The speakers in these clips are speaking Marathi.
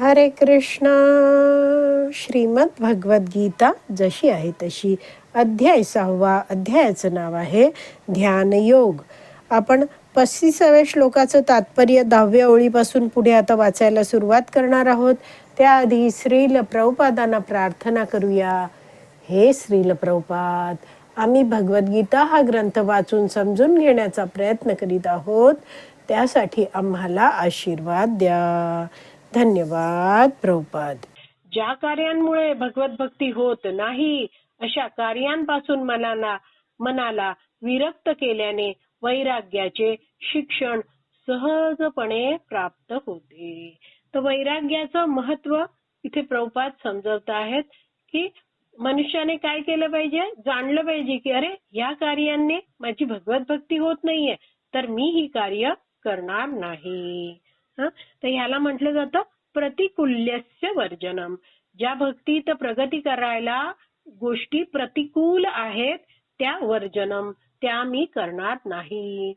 हरे कृष्णा। श्रीमद भगवद्गीता जशी आहे तशी अध्याय सहावा अध्यायाचं नाव आहे ध्यानयोग आपण पस्तीसाव्या श्लोकाचं तात्पर्य दहाव्या ओळीपासून पुढे आता वाचायला सुरुवात करणार आहोत. त्याआधी श्रील प्रभुपादांना प्रार्थना करूया. हे श्रील प्रभुपाद आम्ही भगवद्गीता हा ग्रंथ वाचून समजून घेण्याचा प्रयत्न करीत आहोत. त्यासाठी आम्हाला आशीर्वाद द्या. धन्यवाद प्रभुपाद. ज्या कार्यांमुळे भगवत भक्ती होत नाही अशा कार्यांपासून मनाला मनाला विरक्त केल्याने वैराग्याचे शिक्षण सहजपणे प्राप्त होते. तर वैराग्याचं महत्त्व इथे प्रभुपाद समजवत आहेत की मनुष्याने काय केलं पाहिजे? जाणलं पाहिजे की अरे या कार्याने माझी भगवत भक्ती होत नाहीये तर मी ही कार्य करणार नाही. तर ह्याला म्हटलं जातं प्रतिकूल्यस्य वर्जनम. ज्या भक्तीत प्रगती करायला गोष्टी प्रतिकूल आहेत त्या वर्जनम. त्या मी करणार नाही.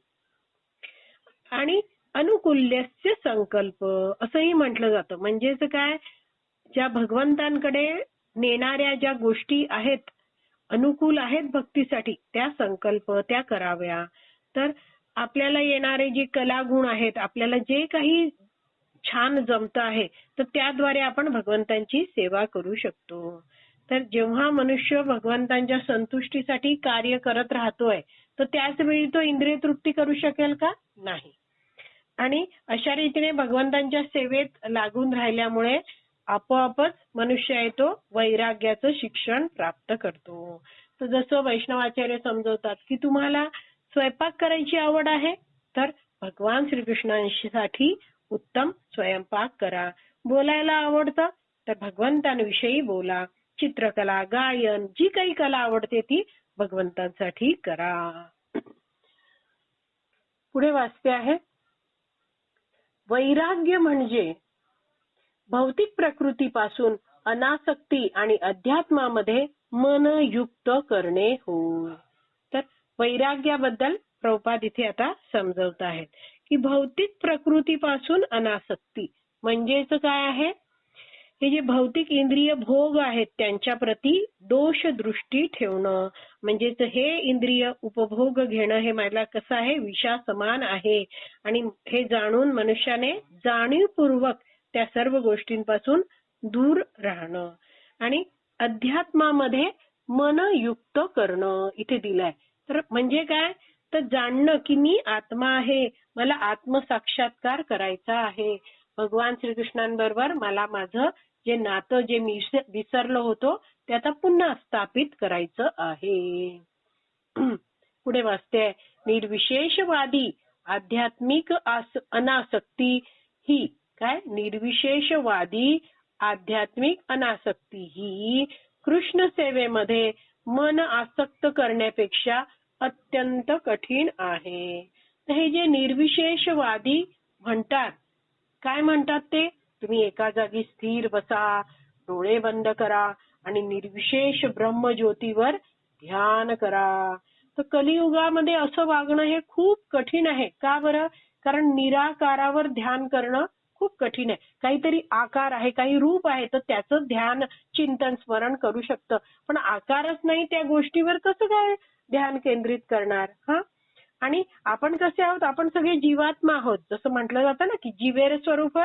आणि अनुकूल्यस्य संकल्प असंही म्हटलं जातं. म्हणजेच काय? ज्या भगवंतांकडे नेणाऱ्या ज्या गोष्टी आहेत अनुकूल आहेत भक्तीसाठी त्या संकल्प त्या कराव्या. तर आपल्याला येणारे जे कलागुण आहेत आपल्याला जे काही छान जमत आहे तर त्याद्वारे आपण भगवंतांची सेवा करू शकतो. तर जेव्हा मनुष्य भगवंतांच्या संतुष्टीसाठी कार्य करत राहतोय तर त्याच वेळी तो इंद्रिय तृप्ती करू शकेल का? नाही. आणि अशा रीतीने भगवंतांच्या सेवेत लागून राहिल्यामुळे आपोआपच मनुष्य आहे तो वैराग्याचं शिक्षण प्राप्त करतो. तर जसं वैष्णवाचार्य समजवतात की तुम्हाला स्वयंपाक करायची आवड आहे तर भगवान श्रीकृष्णांसाठी उत्तम स्वयंपाक करा. बोलायला आवडतं तर भगवंतांविषयी बोला. चित्रकला गायन जी काही कला आवडते ती भगवंतांसाठी करा. पुढे वाचते आहे. वैराग्य म्हणजे भौतिक प्रकृतीपासून अनासक्ती आणि अध्यात्मामध्ये मन युक्त करणे होय. वैराग्याबद्दल प्रभुपाद इथे आता समजवत आहेत. की भौतिक प्रकृतीपासून अनासक्ती म्हणजेच काय आहे? हे जे भौतिक इंद्रिय भोग आहेत त्यांच्या प्रती दोष दृष्टी ठेवणं म्हणजेच हे इंद्रिय उपभोग घेणं हे मला कसं आहे? विषा समान आहे. आणि हे जाणून मनुष्याने जाणीवपूर्वक त्या सर्व गोष्टींपासून दूर राहणं आणि अध्यात्मामध्ये मन युक्त करणं इथे दिलंय. तर म्हणजे काय? तर जाणणं की मी आत्मा आहे मला आत्मसाक्षात्कार करायचा आहे. भगवान श्रीकृष्णांबरोबर मला माझं जे नातं जे मी विसरलो होतो ते आता पुन्हा स्थापित करायचं आहे. पुढे वाचते निर्विशेषवादी आध्यात्मिक अनासक्ती ही काय? निर्विशेषवादी आध्यात्मिक अनासक्ती ही कृष्ण सेवेमध्ये मन आसक्त करण्यापेक्षा अत्यंत कठीण आहे. हे जे निर्विशेषवादी म्हणतात काय म्हणतात ते? तुम्ही एका जागी स्थिर बसा डोळे बंद करा आणि निर्विशेष ब्रह्मज्योतीवर ध्यान करा. तर कलियुगामध्ये असं वागणं हे खूप कठीण आहे. का बरं? कारण निराकारावर ध्यान करणं खूप कठीण आहे. काहीतरी आकार आहे काही रूप आहे तर त्याचं ध्यान चिंतन स्मरण करू शकतं. पण आकारच नाही त्या गोष्टीवर कसं काय ध्यान केंद्रित करणार? हा? आणि आपण कसे आहोत? आपण सगळे जीवात्मा आहोत. जसं म्हटलं जातं ना की जीवेर स्वरूप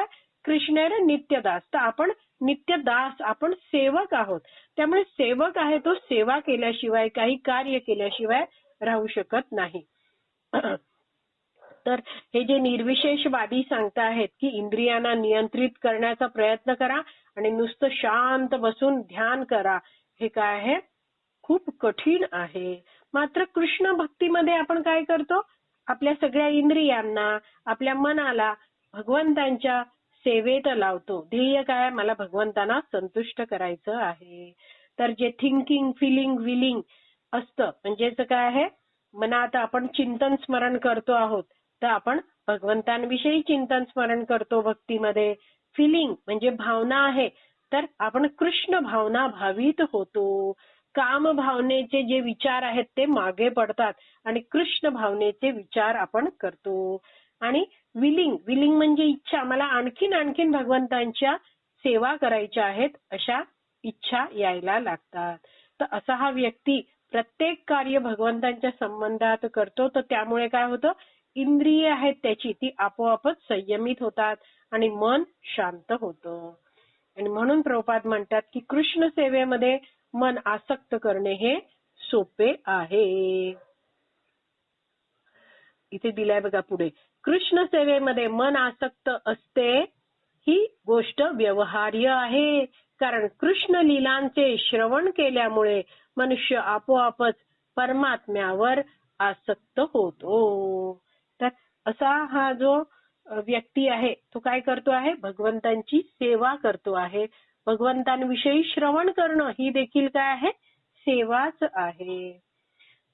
कृष्णेर नित्यदास तर आपण नित्यदास आपण सेवक आहोत. त्यामुळे सेवक आहे तो सेवा केल्याशिवाय काही कार्य केल्याशिवाय राहू शकत नाही. तर हे जे निर्विशेषवादी सांगताहेत की इंद्रियांना नियंत्रित करण्याचा प्रयत्न करा आणि नुसतं शांत बसून ध्यान करा हे काय आहे? खूप कठीण आहे. मात्र कृष्ण भक्तीमध्ये आपण काय करतो? आपल्या सगळ्या इंद्रियांना आपल्या मनाला भगवंतांच्या सेवेत लावतो. ध्येय काय मला भगवंतांना संतुष्ट करायचं आहे. तर जे थिंकिंग फिलिंग विलिंग असतं म्हणजेच काय आहे? मनात आपण चिंतन स्मरण करतो आहोत. तर आपण भगवंतांविषयी चिंतन स्मरण करतो भक्तीमध्ये. फिलिंग म्हणजे भावना आहे. तर आपण कृष्ण भावना भावित होतो. काम भावनेचे जे विचार आहेत ते मागे पडतात आणि कृष्ण भावनेचे विचार आपण करतो. आणि विलिंग विलिंग म्हणजे इच्छा. मला आणखीन आणखीन भगवंतांच्या सेवा करायच्या आहेत अशा इच्छा यायला लागतात. तर असा हा व्यक्ती प्रत्येक कार्य भगवंतांच्या संबंधात करतो. तर त्यामुळे काय होतं? इंद्रिय आहेत त्याची ती आपोआपच संयमित होतात आणि मन शांत होतं. आणि म्हणून प्रभुपाद म्हणतात की कृष्ण सेवेमध्ये मन आसक्त करणे हे सोपे आहे. इथे दिलाय बघा पुढे. कृष्ण सेवेमध्ये मन आसक्त असते ही गोष्ट व्यवहार्य आहे. कारण कृष्ण लीलांचे श्रवण केल्यामुळे मनुष्य आपोआपच परमात्म्यावर आसक्त होतो. असा हा जो व्यक्ती आहे तो काय करतो आहे? भगवंतांची सेवा करतो आहे. भगवंतांविषयी श्रवण करणं ही देखील काय आहे? सेवाच आहे.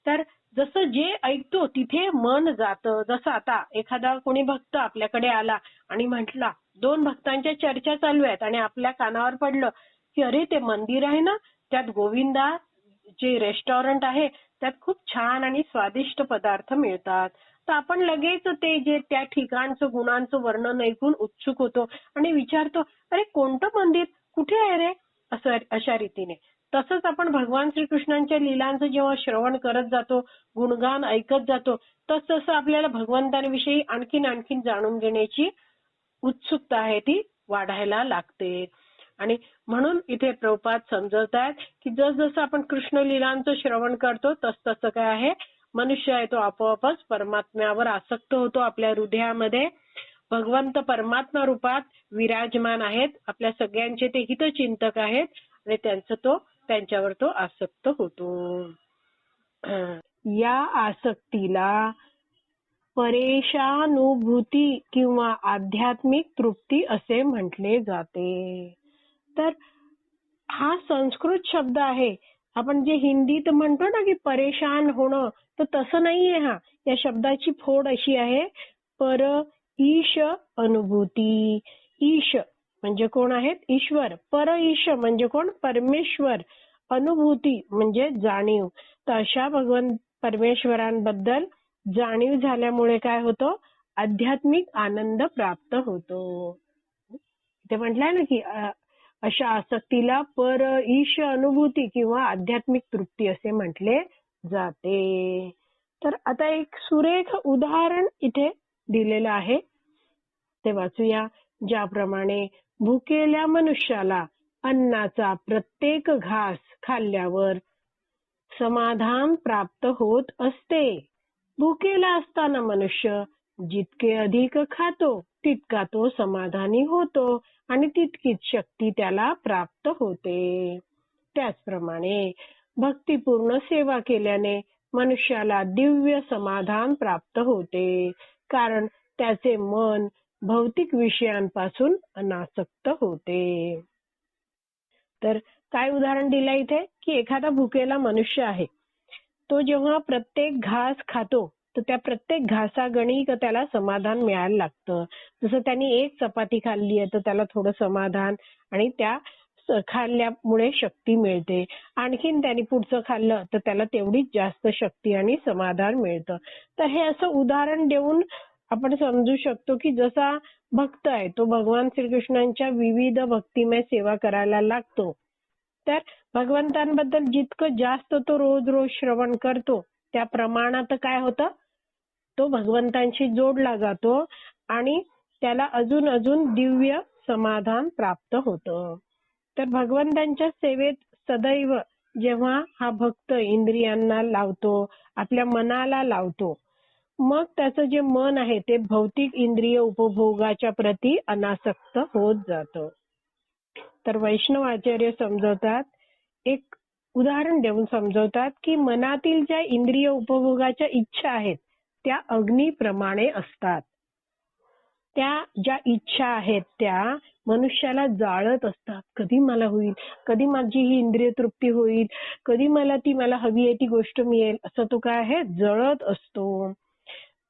तर जसं जे ऐकतो तिथे मन जातं. जसं आता एखादा कोणी भक्त आपल्याकडे आला आणि म्हटला दोन भक्तांच्या चर्चा चालू आहेत आणि आपल्या कानावर पडलं की अरे ते मंदिर आहे ना? त्यात गोविंदा जे रेस्टॉरंट आहे. त्यात खूप छान आणि स्वादिष्ट पदार्थ मिळतात. तर आपण लगेच ते जे त्या ठिकाणचं गुणांचं वर्णन ऐकून उत्सुक होतो आणि विचारतो अरे कोणतं मंदिर? कुठे आहे रे? असं अशा रीतीने. तसंच आपण भगवान श्रीकृष्णांच्या लीलांचं जेव्हा श्रवण करत जातो गुणगान ऐकत जातो तस तसं आपल्याला भगवंतांविषयी आणखीन आणखीन जाणून घेण्याची उत्सुकता आहे ती वाढायला लागते. आणि म्हणून इथे प्रभुपाद समजवतायत की जसजसं आपण कृष्ण लीलांचं श्रवण करतो तस तसं काय आहे? मनुष्य आहे तो आपोआपच परमात्म्यावर आसक्त होतो आपल्या हृदयामध्ये. भगवंत परमात्मा रूपात विराजमान आहेत आपल्या सगळ्यांचे ते हितचिंतक आहेत आणि त्यांचं तो त्यांच्यावर तो आसक्त होतो. या आसक्तीला परेशानुभूती किंवा आध्यात्मिक तृप्ती असे म्हटले जाते. तर हा संस्कृत शब्द आहे. आपण जे हिंदीत म्हणतो ना की परेशान होणं तर तसं नाहीये हा. या शब्दाची फोड अशी आहे पर ईश अनुभूती. ईश म्हणजे कोण आहेत? ईश्वर. पर ईश म्हणजे कोण? परमेश्वर. अनुभूती म्हणजे जाणीव. तर अशा भगवंत परमेश्वरांबद्दल जाणीव झाल्यामुळे काय होतं? आध्यात्मिक आनंद प्राप्त होतो. ते म्हटलंय ना की अशा आसक्तीला पर ईश अनुभूती किंवा आध्यात्मिक तृप्ती असे म्हटले जाते. तर आता एक सुरेख उदाहरण इथे दिलेलं आहे. ते वाचूया. ज्याप्रमाणे भुकेल्या मनुष्याला अन्नाचा प्रत्येक घास खाल्ल्यावर समाधान प्राप्त होत असते. भुकेला असताना मनुष्य जितके अधिक खातो तितका तो समाधानी होतो. आणि तितकीच शक्ती त्याला प्राप्त होते. त्याचप्रमाणे भक्तिपूर्ण सेवा केल्याने मनुष्याला दिव्य समाधान प्राप्त होते. कारण त्याचे मन भौतिक विषयांपासून अनासक्त होते. तर काय उदाहरण दिलं इथे? की एखादा भुकेला मनुष्य आहे. तो जेव्हा प्रत्येक घास खातो तर त्या प्रत्येक घासागणिक त्याला समाधान मिळायला लागतं. जसं त्यांनी एक चपाती खाल्ली आहे तर त्याला थोडं समाधान आणि त्या खाल्ल्यामुळे शक्ती मिळते. आणखीन त्यांनी पुढचं खाल्लं तर त्याला तेवढीच जास्त शक्ती आणि समाधान मिळतं. तर हे असं उदाहरण देऊन आपण समजू शकतो की जसा भक्त आहे तो भगवान श्रीकृष्णांच्या विविध भक्तिमय सेवा करायला लागतो. तर भगवंतांबद्दल जितकं जास्त तो रोज रोज श्रवण करतो त्या प्रमाणात काय होतं? तो भगवंतांशी जोडला जातो आणि त्याला अजून अजून दिव्य समाधान प्राप्त होतं. तर भगवंतांच्या सेवेत सदैव जेव्हा हा भक्त इंद्रियांना लावतो आपल्या मनाला लावतो मग त्याचं जे मन आहे ते भौतिक इंद्रिय उपभोगाच्या प्रती अनासक्त होत जातं. तर वैष्णव आचार्य समजवतात एक उदाहरण देऊन समजवतात की मनातील ज्या इंद्रिय उपभोगाच्या इच्छा आहेत त्या अग्नीप्रमाणे असतात. त्या ज्या इच्छा आहेत त्या मनुष्याला जाळत असतात. कधी मला होईल? कधी माझी ही इंद्रिय तृप्ती होईल? कधी मला ती मला हवी आहे ती गोष्ट मिळेल? असं तो काय आहे? जळत असतो.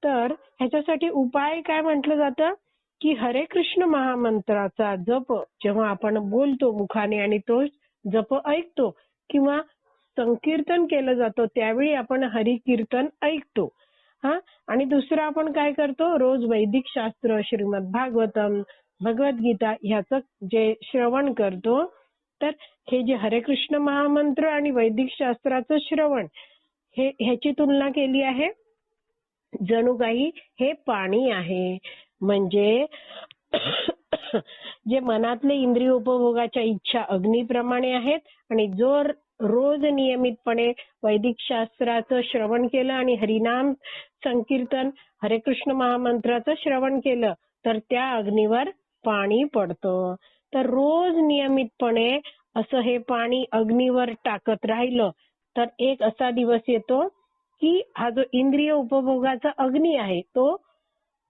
तर ह्याच्यासाठी उपाय काय म्हटलं जातं? की हरे कृष्ण महामंत्राचा जप जेव्हा आपण बोलतो मुखाने आणि तो जप ऐकतो किंवा संकीर्तन केलं जातं त्यावेळी आपण हरिकीर्तन ऐकतो. हा? आणि दुसरं आपण काय करतो? रोज वैदिक शास्त्र श्रीमद भागवतम भगवद्गीता ह्याचं जे श्रवण करतो तर हे जे हरे कृष्ण महामंत्र आणि वैदिक शास्त्राचं श्रवण हे ह्याची तुलना केली आहे? जणू काही हे पाणी आहे. म्हणजे जे मनातले इंद्रिय उपभोगाच्या इच्छा अग्नीप्रमाणे आहेत आणि जो रोज नियमितपणे वैदिक शास्त्राचं श्रवण केलं आणि हरिनाम संकीर्तन हरे कृष्ण महामंत्राचं श्रवण केलं तर त्या अग्नीवर पाणी पडतं. तर रोज नियमितपणे असं हे पाणी अग्नीवर टाकत राहिलं तर एक असा दिवस येतो की हा जो इंद्रिय उपभोगाचा अग्नी आहे तो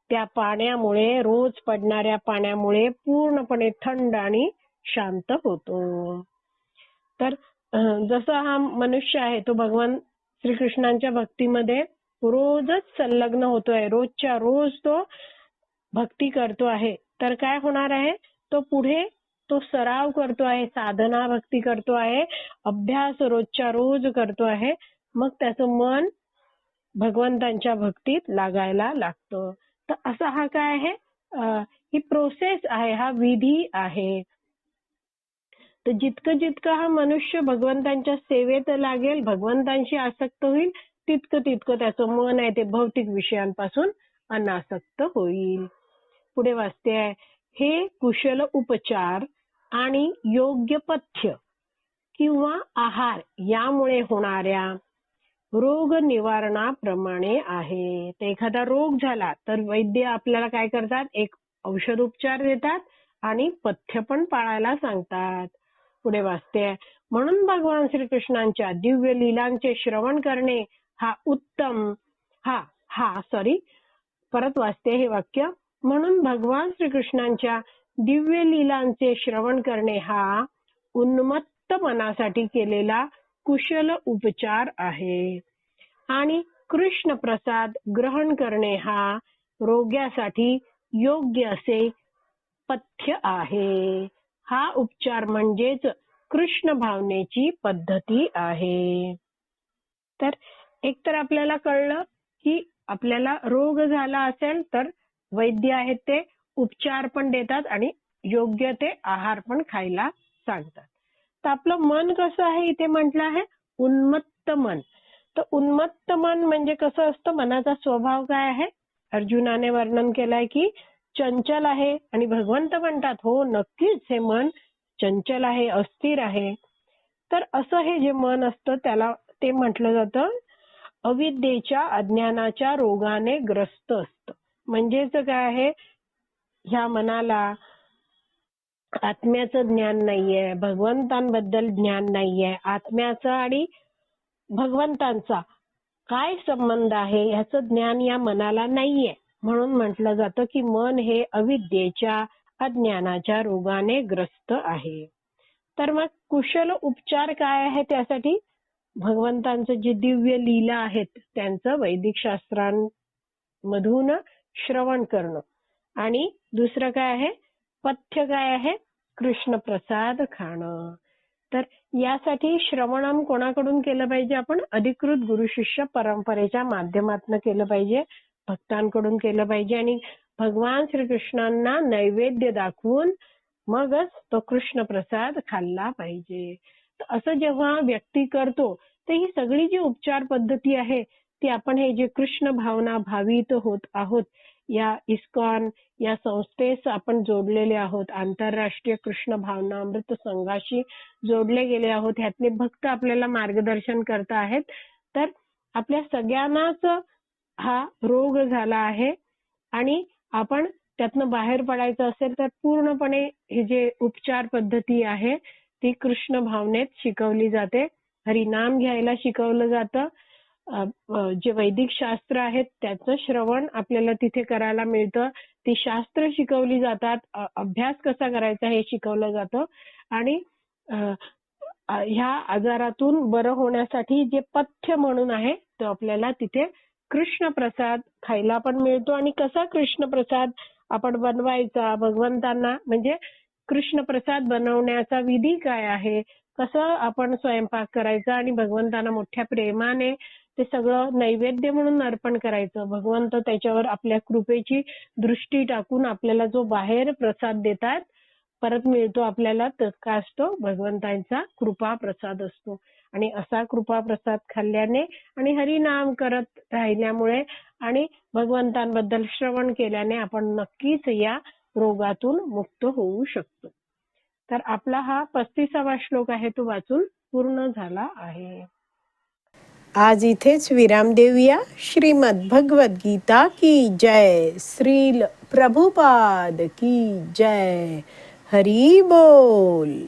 त्या पाण्यामुळे रोज पडणाऱ्या पाण्यामुळे पूर्णपणे थंड आणि शांत होतो. तर जसा हा मनुष्य आहे तो भगवान श्रीकृष्णांच्या भक्तीमध्ये रोजच संलग्न होतोय. रोजच्या रोज तो भक्ती करतो आहे. तर काय होणार आहे? तो पुढे तो सराव करतो आहे साधना भक्ती करतो आहे अभ्यास रोजच्या रोज करतो आहे. मग त्याचं मन भगवंतांच्या भक्तीत लागायला लागतं. तर असा हा काय आहे? ही प्रोसेस आहे हा विधी आहे. तर जितकं जितकं हा मनुष्य भगवंतांच्या सेवेत लागेल भगवंतांशी आसक्त होईल तितकं तितकं त्याचं मन आहे ते भौतिक विषयांपासून अनासक्त होईल. पुढे वाचते आहे हे कुशल उपचार आणि योग्य पथ्य किंवा आहार यामुळे होणाऱ्या रोग निवारणाप्रमाणे आहे. तर एखादा रोग झाला तर वैद्य आपल्याला काय करतात? एक औषध उपचार देतात आणि पथ्य पण पाळायला सांगतात. पुढे वाचते. म्हणून भगवान श्रीकृष्णांच्या दिव्य लीलांचे श्रवण करणे हा उत्तम हा हा सॉरी परत वाचते हे वाक्य. म्हणून भगवान श्रीकृष्णांच्या दिव्य लीलांचे श्रवण करणे हा उन्मत्त मनासाठी केलेला कुशल उपचार आहे. आणि कृष्ण प्रसाद ग्रहण करणे हा रोग्यासाठी योग्य असे पथ्य आहे. हा उपचार म्हणजेच कृष्ण भावनेची पद्धती आहे. तर एक तर आपल्याला कळलं की आपल्याला रोग झाला असेल तर वैद्य आहेत ते उपचार पण देतात आणि योग्य ते आहार पण खायला सांगतात. तर आपलं मन कसं आहे इथे म्हटलं आहे? उन्मत्त मन. तर उन्मत्त मन म्हणजे कसं असतं? मनाचा स्वभाव काय आहे? अर्जुनाने वर्णन केलंय की चंचल आहे आणि भगवंत म्हणतात हो नक्कीच हे मन चंचल आहे अस्थिर आहे. तर असं हे जे मन असतं त्याला ते म्हटलं जातं अविद्येच्या अज्ञानाच्या रोगाने ग्रस्त असतं. म्हणजेच काय आहे? ह्या मनाला आत्म्याचं ज्ञान नाहीये भगवंतांबद्दल ज्ञान नाहीये आत्म्याचं आणि भगवंतांचा काय संबंध आहे? ह्याचं ज्ञान या मनाला नाहीये. म्हणून म्हटलं जातं की मन हे अविद्येच्या अज्ञानाच्या रोगाने ग्रस्त आहे. तर मग कुशल उपचार काय आहे त्यासाठी भगवंतांचं जे दिव्य लीला आहेत त्यांचं वैदिक शास्त्रांमधून श्रवण करणं. आणि दुसरं काय आहे? पथ्य काय आहे? कृष्ण प्रसाद खाणं. तर यासाठी श्रवणम कोणाकडून केलं पाहिजे आपण? अधिकृत गुरु शिष्य परंपरेच्या माध्यमातून केलं पाहिजे. भक्तांकडून केलं पाहिजे आणि भगवान श्रीकृष्णांना नैवेद्य दाखवून मगच तो कृष्ण प्रसाद खाल्ला पाहिजे. असं जेव्हा व्यक्ती करतो तर ही सगळी जी उपचार पद्धती आहे ती आपण हे जे कृष्ण भावना भावित होत आहोत या इस्कॉन या संस्थेस आपण जोडलेले आहोत आंतरराष्ट्रीय कृष्ण भावना अमृत संघाशी जोडले गेले आहोत ह्यातले भक्त आपल्याला मार्गदर्शन करत आहेत तर आपल्या सगळ्यांनाच हा रोग झाला आहे आणि आपण त्यातनं बाहेर पडायचं असेल तर पूर्णपणे ही जे उपचार पद्धती आहे ती कृष्ण भावनेत शिकवली जाते. हरिनाम घ्यायला शिकवलं जातं. जे वैदिक शास्त्र आहेत त्याचं श्रवण आपल्याला तिथे करायला मिळतं. ती शास्त्र शिकवली जातात. अभ्यास कसा करायचा हे शिकवलं जातं. आणि ह्या आजारातून बरं होण्यासाठी जे पथ्य म्हणून आहे तो आपल्याला तिथे कृष्ण प्रसाद खायला पण मिळतो आणि कसा कृष्ण प्रसाद आपण बनवायचा भगवंतांना म्हणजे कृष्ण प्रसाद बनवण्याचा विधी काय आहे कसं आपण स्वयंपाक करायचा आणि भगवंतांना मोठ्या प्रेमाने ते सगळं नैवेद्य म्हणून अर्पण करायचं. भगवंत त्याच्यावर आपल्या कृपेची दृष्टी टाकून आपल्याला जो बाहेर प्रसाद देतात परत मिळतो आपल्याला तर काय असतो भगवंतांचा कृपा प्रसाद असतो. आणि असा कृपा प्रसाद खाल्ल्याने आणि हरिनाम करत राहिल्यामुळे आणि भगवंतांबद्दल श्रवण केल्याने आपण नक्कीच या रोगातून मुक्त होऊ शकतो. तर आपला हा पस्तीसावा श्लोक आहे तो वाचून पूर्ण झाला आहे. आज इथेच विराम देऊया. श्रीमद भगवद गीता की जय. श्रील प्रभुपाद की जय. हरी बोल.